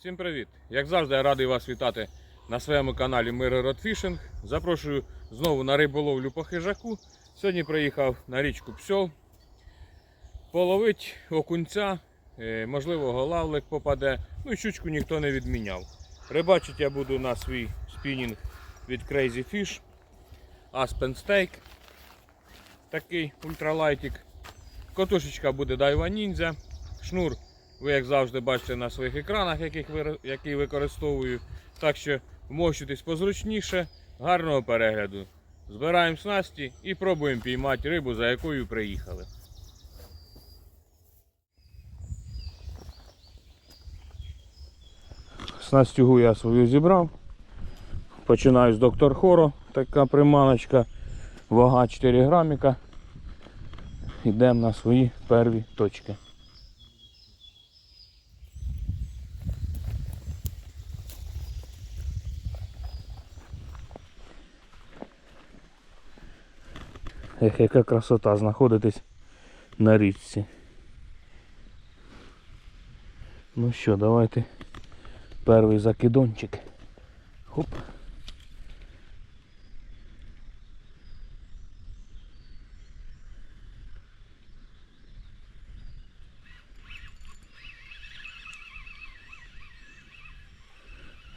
Всім привіт! Як завжди, я радий вас вітати на своєму каналі Мирород Фішинг. Запрошую знову на риболовлю по хижаку. Сьогодні приїхав на річку Псьол. Половить окунця, е, можливо, голавлик попаде. Ну і щучку ніхто не відміняв. Рибачить я буду на свій спінінг від Crazy Fish. Aspen Steak. Такий ультралайтик. Котушечка буде Daiwa Ninja. Шнур ви, як завжди, бачите на своїх екранах, яких ви, які використовую. Так що вмощуйтесь позручніше, гарного перегляду. Збираємо снасті і пробуємо піймати рибу, за якою приїхали. Снастюгу я свою зібрав. Починаю з доктор Хоро, така приманочка, вага 4 граміка. Йдемо на свої перві точки. Ех, яка красота знаходитись на річці. Ну що, давайте перший закидончик. Хоп.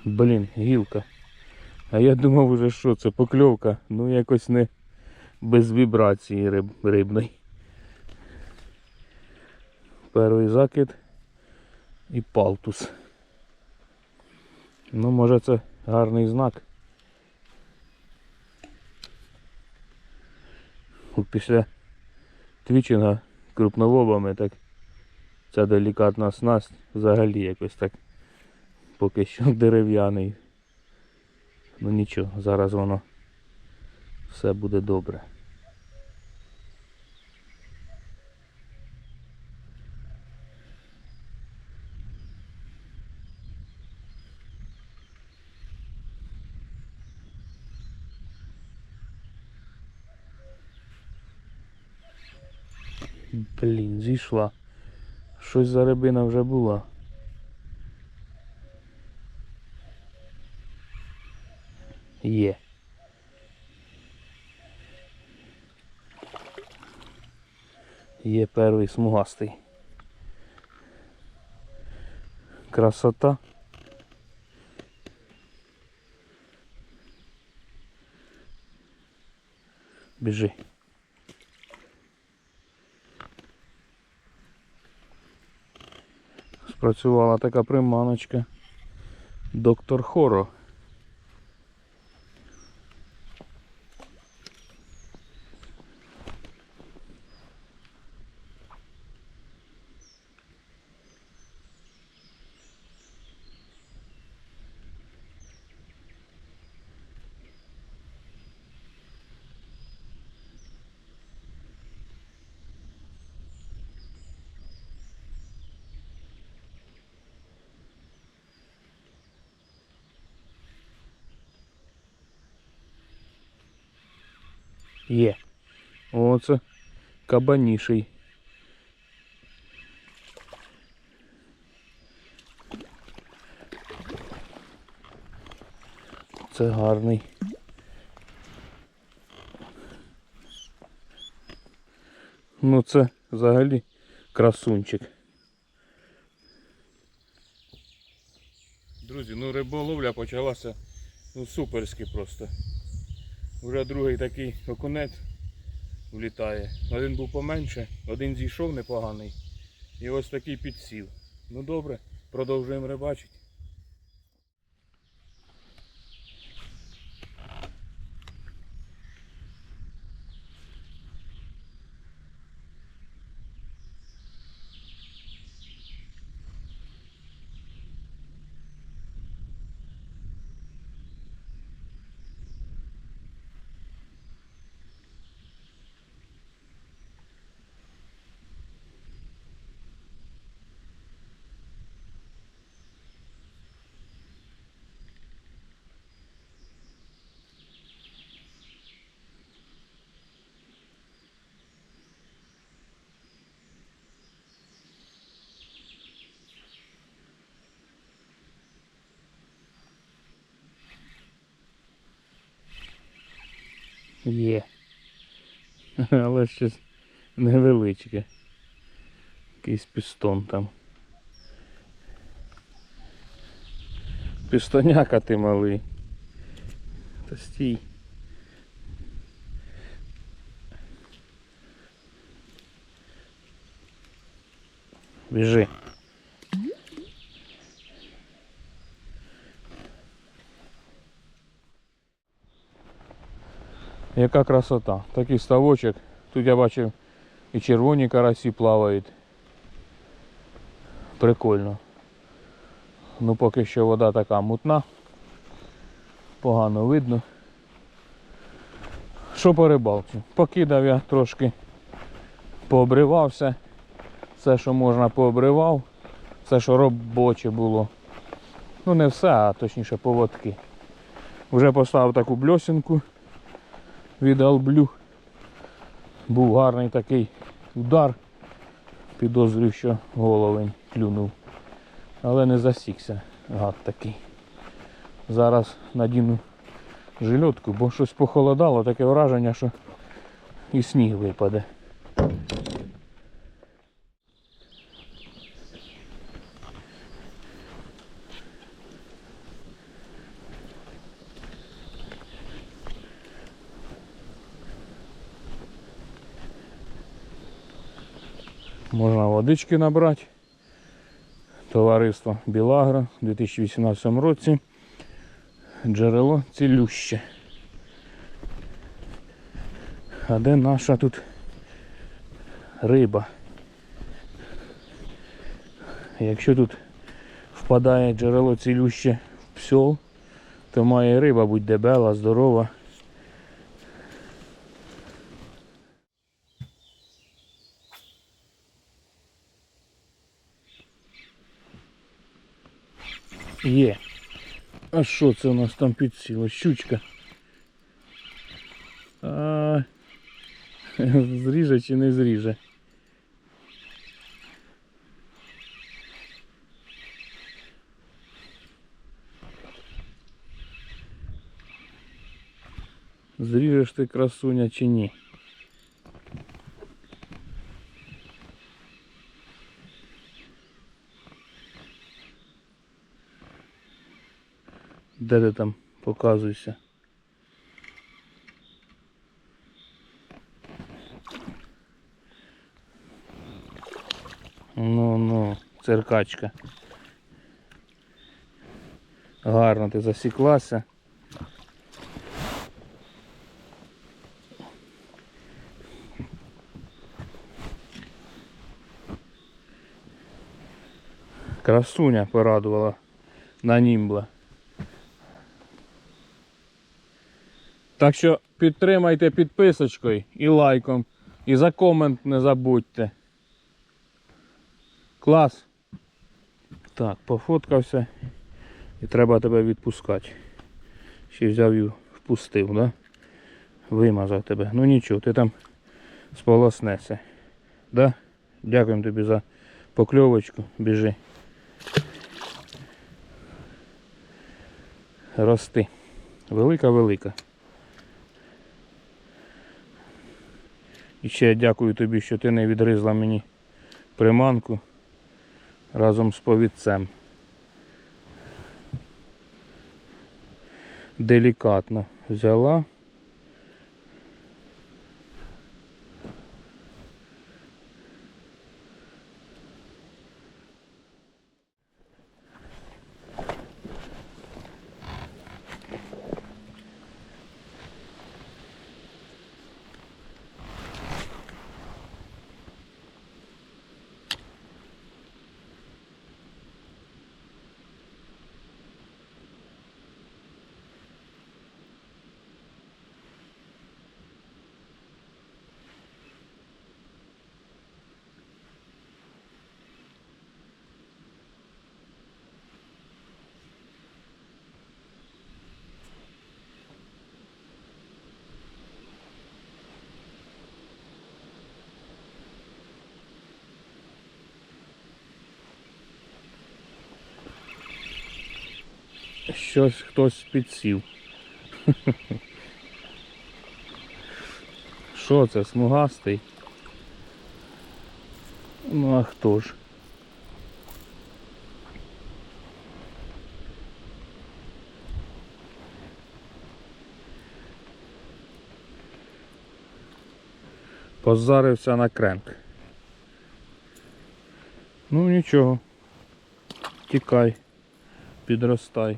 Блін, гілка. А я думав уже що це покльовка, ну якось не без вібрації риб, рибної. Перший закид і палтус. Ну, може це гарний знак. Після твічинга крупновобами так ця делікатна снасть взагалі якось так поки що дерев'яний. Ну нічого, зараз воно все буде добре. Блін, зійшла. Щось за рибина вже була. Є. Є перший смугастий. Красота. Біжи. Спрацювала така приманочка. Доктор Хоро. Є. Оце кабаніший. Це гарний. Ну це взагалі красунчик. Друзі, ну риболовля почалася ну суперськи просто. Вже другий такий окунець влітає. Один був поменше, один зійшов непоганий. І ось такий підсів. Ну добре, продовжуємо рибачити. Є. Але щось невеличке. Якийсь пістон там. Пістоняка ти малий. Та стій. Біжи. Яка красота. Такий ставочок. Тут я бачив і червоні карасі плавають. Прикольно. Ну поки що вода така мутна. Погано видно. Що по рибалці? Покидав я трошки, пообривався. Все, що можна, пообривав. Все, що робоче було. Ну не все, а точніше поводки. Вже поставив таку бльосінку від Алблю. Був гарний такий удар. Підозрюю, що головень клюнув. Але не засікся гад такий. Зараз надіну жильотку, бо щось похолодало, таке враження, що і сніг випаде. Можна водички набрати. Товариство Білагра у 2018 році. Джерело цілюще. А де наша тут риба? Якщо тут впадає джерело цілюще в псьол, то має риба будь дебела, здорова. Є. А що це у нас там підсіло? Щучка. А, зріже чи не зріже? Зріжеш ти красуня чи ні? Де ти там показуйся? Ну ну, циркачка. Гарно ти засіклася. Красуня порадувала на німбла. Так що підтримайте підписочкою і лайком. І за комент не забудьте. Клас. Так, пофоткався. І треба тебе відпускати. Ще взяв і впустив, да? Вимазав тебе. Ну нічого, ти там сполоснешся. Да? Дякуємо тобі за покльовочку. Біжи. Рости. Велика-велика. І ще я дякую тобі, що ти не відризла мені приманку разом з повідцем. Делікатно взяла. Щось хтось підсів. Що це, смугастий? Ну а хто ж? Позарився на кренк. Ну нічого. Тікай, підростай.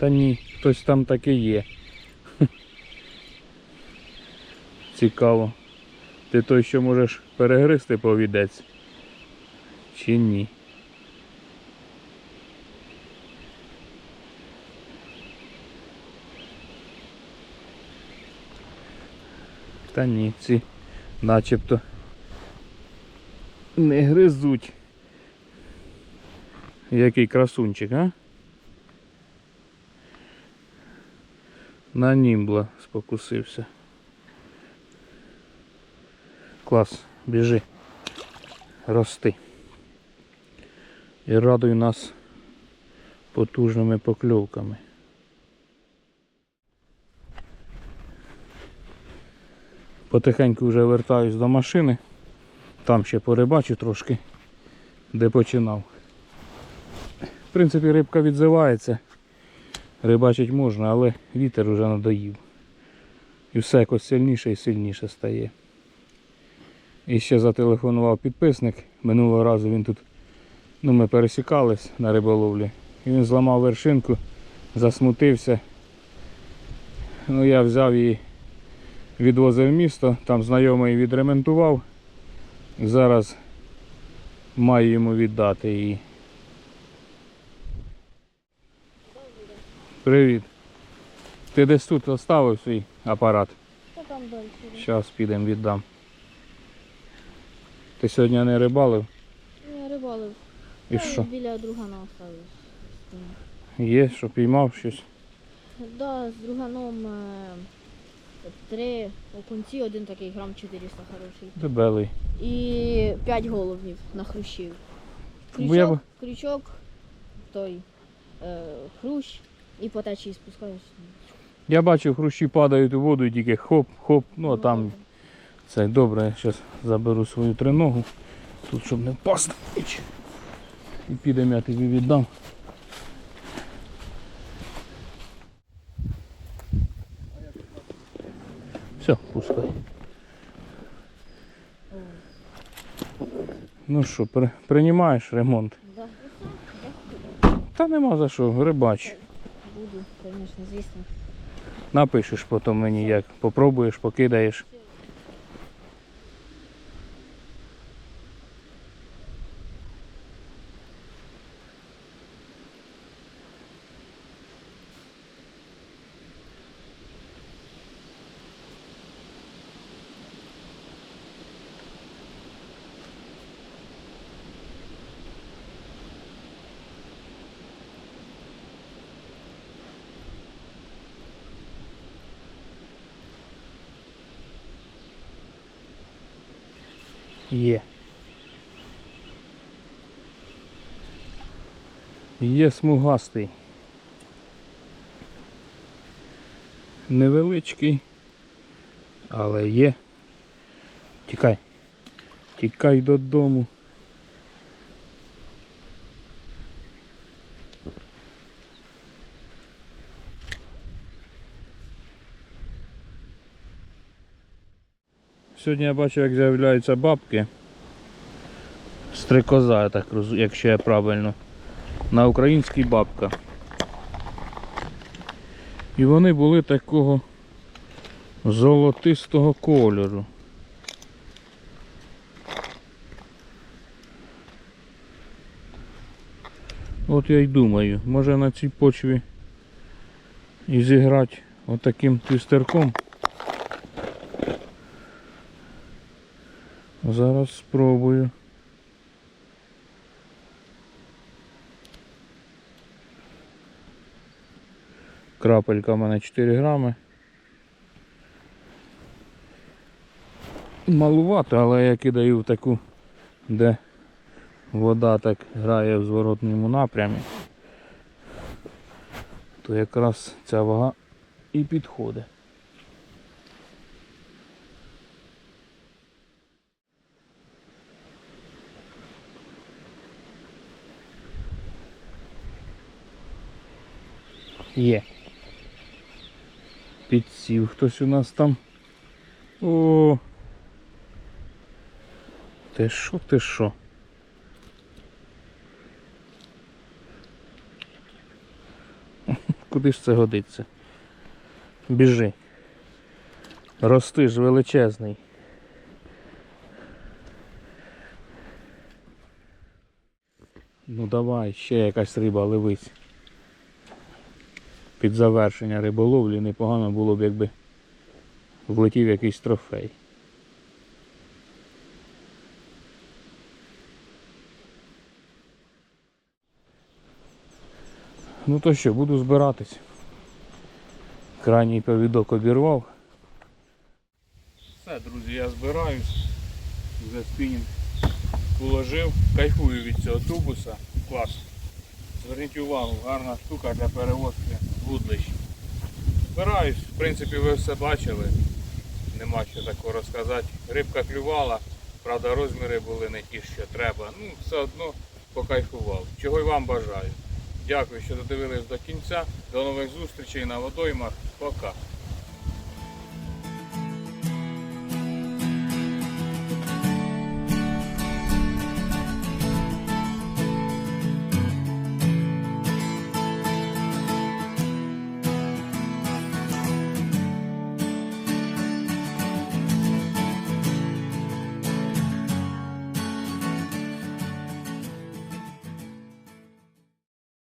Та ні, хтось там таки є. Цікаво. Ти той, що можеш перегризти повідець? Чи ні? Та ні, ці начебто не гризуть. Який красунчик, а? На німбла спокусився. Клас, біжи. Рости. І радуй нас потужними покльовками. Потихеньку вже вертаюсь до машини. Там ще порибачу трошки, де починав. В принципі, рибка відзивається. Рибачить можна, але вітер уже надоїв. І все якось сильніше і сильніше стає. І ще зателефонував підписник. Минулого разу він тут, ну ми пересікались на риболовлі. І він зламав вершинку, засмутився. Ну я взяв її, відвозив в місто, там знайомий відремонтував. Зараз маю йому віддати її. Привіт. Ти десь тут оставив свій апарат. Та там далі. Зараз підемо віддам. Ти сьогодні не рибалив? Я рибалив. І Та що? Біля другана оставив. Є, що піймав щось? Да, з друганом е, три окунці, один такий грам 400 хороший. Дебелий. І п'ять головнів на хрущів. Бо я Крючок, б- крючок той е, хрущ і по течії спускаюсь. Я бачив, хрущі падають у воду і тільки хоп-хоп. Ну а Ну, там це добре, я зараз заберу свою триногу. Тут щоб не впасти. І підемо, я тобі віддам. Все, пускай. Ну що, при, приймаєш ремонт? Та нема за що, рибач. Буду, звісно. Напишеш потім мені, як попробуєш, покидаєш. Є. Є смугастий. Невеличкий, але є. Тікай. Тікай додому. Сьогодні я бачу, як з'являються бабки. Стрикоза, я так розумію, якщо я правильно на українській бабка. І вони були такого золотистого кольору. От я й думаю, може на цій почві і зіграти отаким твістерком. Зараз спробую. Крапелька в мене 4 грами. Малувато, але я кидаю в таку, де вода так грає в зворотному напрямі, то якраз ця вага і підходить. Є. Підсів хтось у нас там. О. Ти що, ти що? Куди ж це годиться? Біжи. Рости ж величезний. Ну давай, ще якась риба ливись. Під завершення риболовлі непогано було б, якби влетів якийсь трофей. Ну то що, буду збиратись. Крайній повідок обірвав. Все, друзі, я збираюсь. Вже спінінг уложив. Кайфую від цього тубуса. Клас. Зверніть увагу, гарна штука для перевозки вудлищ. Збираюсь, в принципі, ви все бачили. Нема що такого розказати. Рибка клювала, правда розміри були не ті, що треба. Ну, все одно покайфував. Чого й вам бажаю. Дякую, що додивились до кінця. До нових зустрічей на водоймах. Пока.